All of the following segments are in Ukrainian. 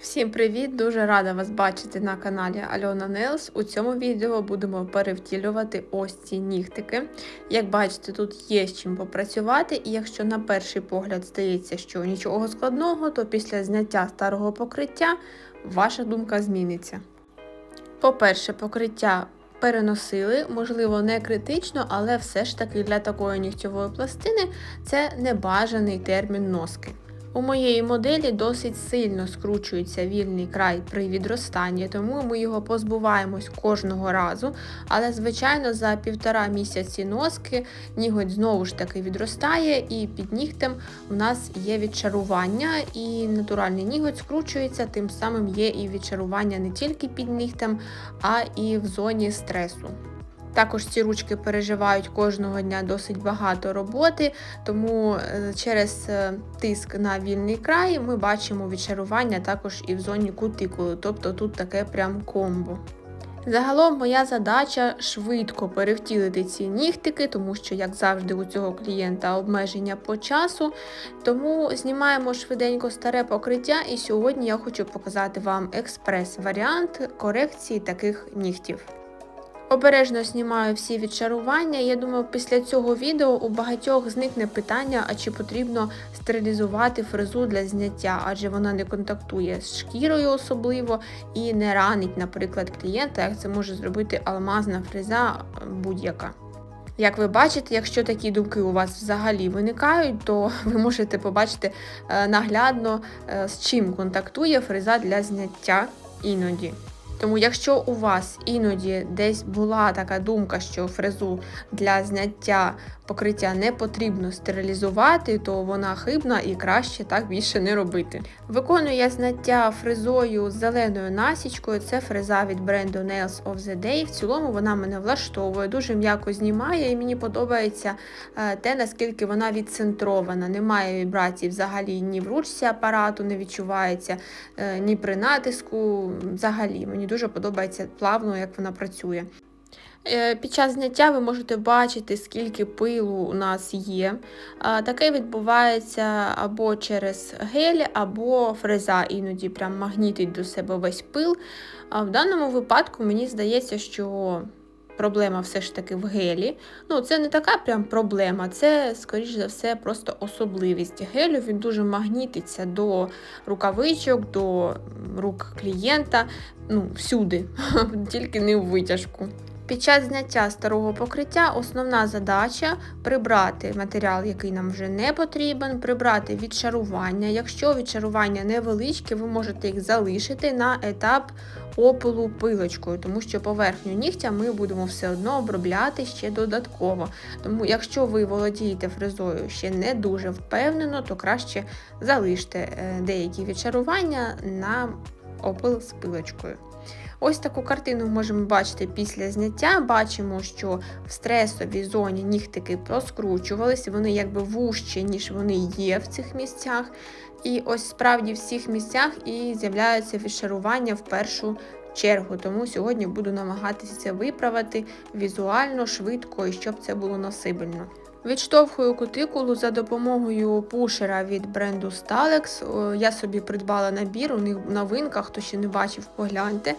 Всім привіт! Дуже рада вас бачити на каналі Альона Нейлс. У цьому відео будемо перевтілювати ось ці нігтики. Як бачите, тут є з чим попрацювати, і якщо на перший погляд здається, що нічого складного, то після зняття старого покриття ваша думка зміниться. По-перше, покриття переносили, можливо, не критично, але все ж таки для такої нігтєвої пластини це небажаний термін носки. У моєї моделі досить сильно скручується вільний край при відростанні, тому ми його позбуваємось кожного разу. Але, звичайно, за півтора місяці носки ніготь знову ж таки відростає, і під нігтем у нас є відчарування, і натуральний ніготь скручується, тим самим є і відчарування не тільки під нігтем, а і в зоні стресу. Також ці ручки переживають кожного дня досить багато роботи, тому е, через е, тиск на вільний край ми бачимо відчарування також і в зоні кутикули, тобто тут таке прям комбо. Загалом моя задача швидко перевтілити ці нігтики, тому що, як завжди, у цього клієнта обмеження по часу. Тому знімаємо швиденько старе покриття, і сьогодні я хочу показати вам експрес-варіант корекції таких нігтів. Обережно знімаю всі відчарування. Я думаю, після цього відео у багатьох зникне питання, а чи потрібно стерилізувати фрезу для зняття, адже вона не контактує з шкірою особливо і не ранить, наприклад, клієнта, як це може зробити алмазна фреза будь-яка. Як ви бачите, якщо такі думки у вас взагалі виникають, то ви можете побачити е, наглядно, е, з чим контактує фреза для зняття іноді. Тому, якщо у вас іноді десь була така думка, що фрезу для зняття покриття не потрібно стерилізувати, то вона хибна і краще так більше не робити. Виконую я зняття фрезою з зеленою насічкою. Це фреза від бренду Nails of the Day. В цілому вона мене влаштовує, дуже м'яко знімає, і мені подобається е, те, наскільки вона відцентрована. Немає вібрацій взагалі ні в ручці апарату, не відчувається, е, ні при натиску. Взагалі, мені дуже подобається плавно, як вона працює. Е, під час зняття ви можете бачити, скільки пилу у нас є. Таке відбувається або через гель, або фреза, іноді прям магнітить до себе весь пил. В даному випадку мені здається, що проблема все ж таки в гелі. Ну, Це не така прям проблема, це, скоріш за все, просто особливість гелю. Він дуже магнітиться до рукавичок, до рук клієнта, ну, всюди, тільки не в витяжку. Під час зняття старого покриття основна задача прибрати матеріал, який нам вже не потрібен, прибрати відшарування. Якщо відшарування невеличке, ви можете їх залишити на етап опилу пилочкою, тому що поверхню нігтя ми будемо все одно обробляти ще додатково. Тому, якщо ви володієте фрезою ще не дуже впевнено, то краще залиште е, деякі відшарування на опил з пилочкою. Ось таку картину можемо бачити після зняття. Бачимо, що в стресовій зоні нігтики проскручувалися, вони якби вужчі, ніж вони є в цих місцях. І ось справді в цих місцях і з'являються відшарування в першу чергу. Тому сьогодні буду намагатися це виправити візуально, швидко і щоб це було носибельно. Відштовхую кутикулу за допомогою пушера від бренду Stalex. Я собі придбала набір, у них новинка, хто ще не бачив, погляньте.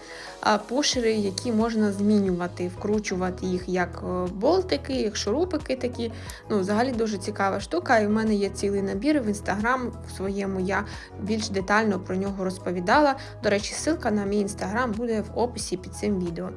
Пушери, які можна змінювати, вкручувати їх як болтики, як шурупики такі. Ну, Взагалі дуже цікава штука. І в мене є цілий набір в інстаграм в своєму я більш детально про нього розповідала. До речі, ссылка на мій інстаграм буде в описі під цим відео.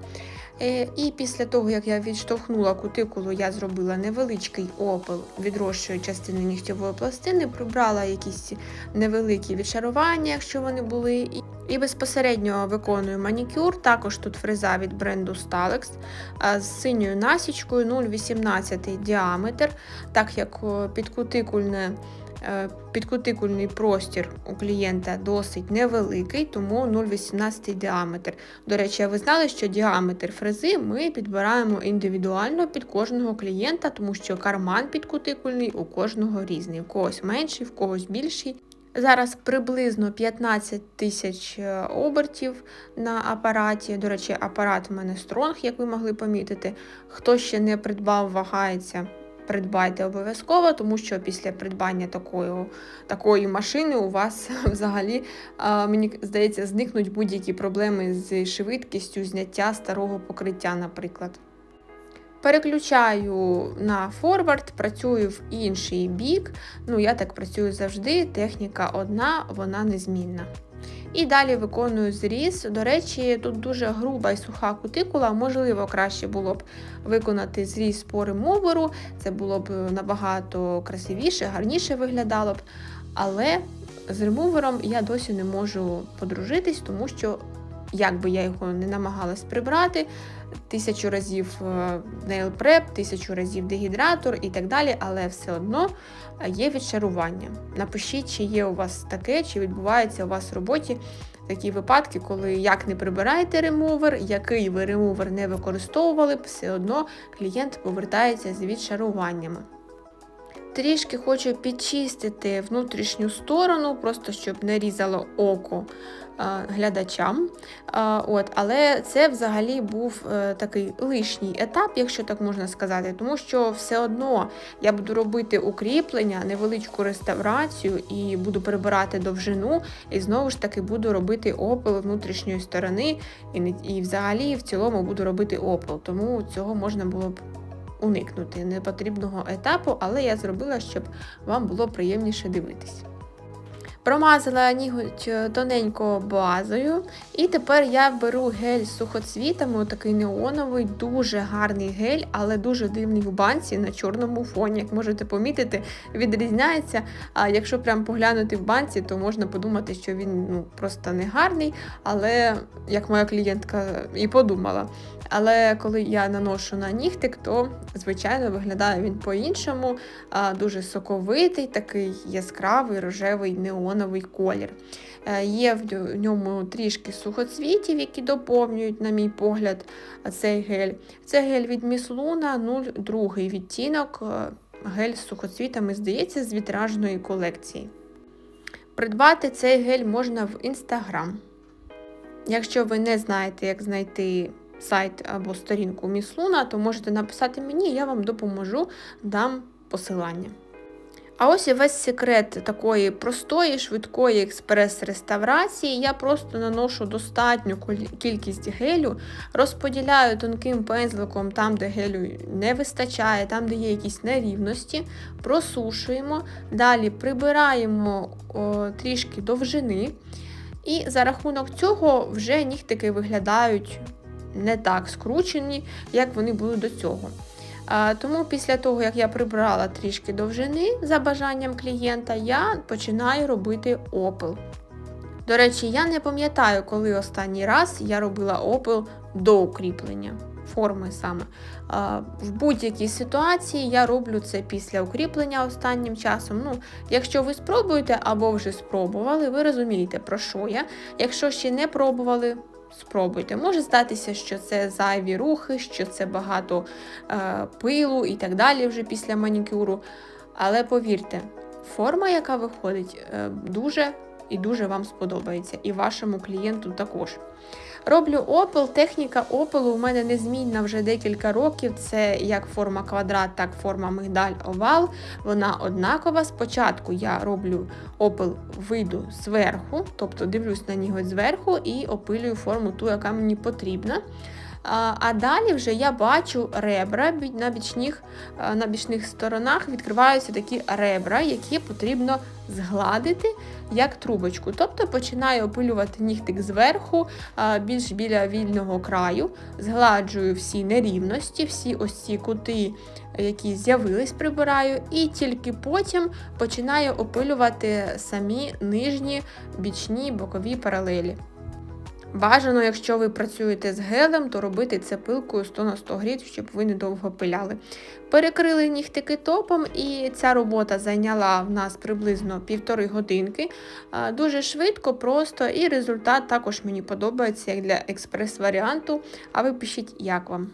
Е, і після того, як я відштовхнула кутикулу, я зробила невеличкий опил відрощої частини нігтєвої пластини, прибрала якісь невеликі відшарування, якщо вони були. І безпосередньо виконую манікюр. Також тут фреза від бренду Stalex з синьою насічкою 0,18 діаметр, так як підкутикульне підкутикульний простір у клієнта досить невеликий, тому 0,18 діаметр. До речі, ви знали, що діаметр фрези ми підбираємо індивідуально під кожного клієнта, тому що карман підкутикульний у кожного різний, у когось менший, в когось більший. Зараз приблизно 15 тисяч е, обертів на апараті. До речі, апарат в мене стронг, як ви могли помітити. Хто ще не придбав, вагається придбайте обов'язково, тому що після придбання такої, такої машини у вас взагалі, мені здається, зникнуть будь-які проблеми з швидкістю зняття старого покриття, наприклад. Переключаю на форвард, працюю в інший бік. Ну, я так працюю завжди. Техніка одна, вона незмінна. І далі виконую зріз. До речі, тут дуже груба і суха кутикула, можливо, краще було б виконати зріз по ремоверу, це було б набагато красивіше, гарніше виглядало б. Але з ремувером я досі не можу подружитись, тому що, як би я його не намагалась прибрати, тисячу разів нейлпреп, тисячу разів дегідратор і так далі, але все одно е, є відшарування. Напишіть, чи є у вас таке, чи відбувається у вас в роботі такі випадки, коли як не прибираєте ремувер, який ви ремувер не використовували, все одно клієнт повертається з відшаруваннями. Трішки хочу підчистити внутрішню сторону, просто щоб не різало око глядачам. От, Але це взагалі був е, такий лишній етап, якщо так можна сказати, тому що все одно я буду робити укріплення, невеличку реставрацію і буду прибирати довжину, і знову ж таки буду робити опил внутрішньої сторони, і, і взагалі в цілому буду робити опил, тому цього можна було б уникнути непотрібного етапу, але я зробила, щоб вам було приємніше дивитись. Промазала ніготь е, тоненько базою, і тепер я беру гель з сухоцвітами, такий неоновий, дуже гарний гель, але дуже дивний в банці на чорному фоні. Як можете помітити, відрізняється. А якщо прям поглянути в банці, то можна подумати, що він ну, просто не гарний, але як моя клієнтка і подумала. Але коли я наношу на нігтик, то, звичайно, виглядає він по-іншому, дуже соковитий, такий яскравий рожевий неоновий колір. Е, є в ньому трішки сухоцвітів, які доповнюють, на мій погляд, цей гель. Це гель від Міслуна, 02 відтінок, е, гель з сухоцвітами, здається, з вітражної колекції. Придбати цей гель можна в Інстаграм. Якщо ви не знаєте, як знайти сайт або сторінку Міслуна, то можете написати мені, я вам допоможу, дам посилання. А ось і весь секрет такої простої, швидкої експрес-реставрації. Я просто наношу достатню кількість гелю, розподіляю тонким пензликом там, де гелю не вистачає, там, де є якісь нерівності, просушуємо, далі прибираємо о, трішки довжини. І за рахунок цього вже нігтики виглядають не так скручені, як вони були до цього. Тому після того, як я прибрала трішки довжини за бажанням клієнта, я починаю робити опил. До речі, я не пам'ятаю, коли останній раз я робила опил до укріплення форми саме. В будь-якій ситуації я роблю це після укріплення останнім часом. Ну, Якщо ви спробуєте або вже спробували, ви розумієте, про що я. Якщо ще не пробували, спробуйте. Може статися, що це зайві рухи, що це багато е, пилу і так далі вже після манікюру. Але повірте, форма, яка виходить, е, дуже і дуже вам сподобається, і вашому клієнту також. Роблю опил, техніка опилу у мене незмінна вже декілька років. Це як форма квадрат, так форма мигдаль овал. Вона однакова. Спочатку я роблю опил вийду зверху, тобто дивлюсь на нього зверху і опилюю форму ту, яка мені потрібна. А далі вже я бачу ребра на бічних на бічних сторонах відкриваються такі ребра, які потрібно згладити як трубочку. Тобто починаю опилювати нігтик зверху, більш біля вільного краю, згладжую всі нерівності, всі ось ці кути, які з'явились, прибираю, і тільки потім починаю опилювати самі нижні бічні бокові паралелі. Бажано, якщо ви працюєте з гелем, то робити це пилкою 100 на 100 гріт, щоб ви недовго пиляли. Перекрили нігтики топом, і ця робота зайняла в нас приблизно півтори годинки. Дуже швидко, просто, і результат також мені подобається як для експрес-варіанту. А ви пишіть, як вам.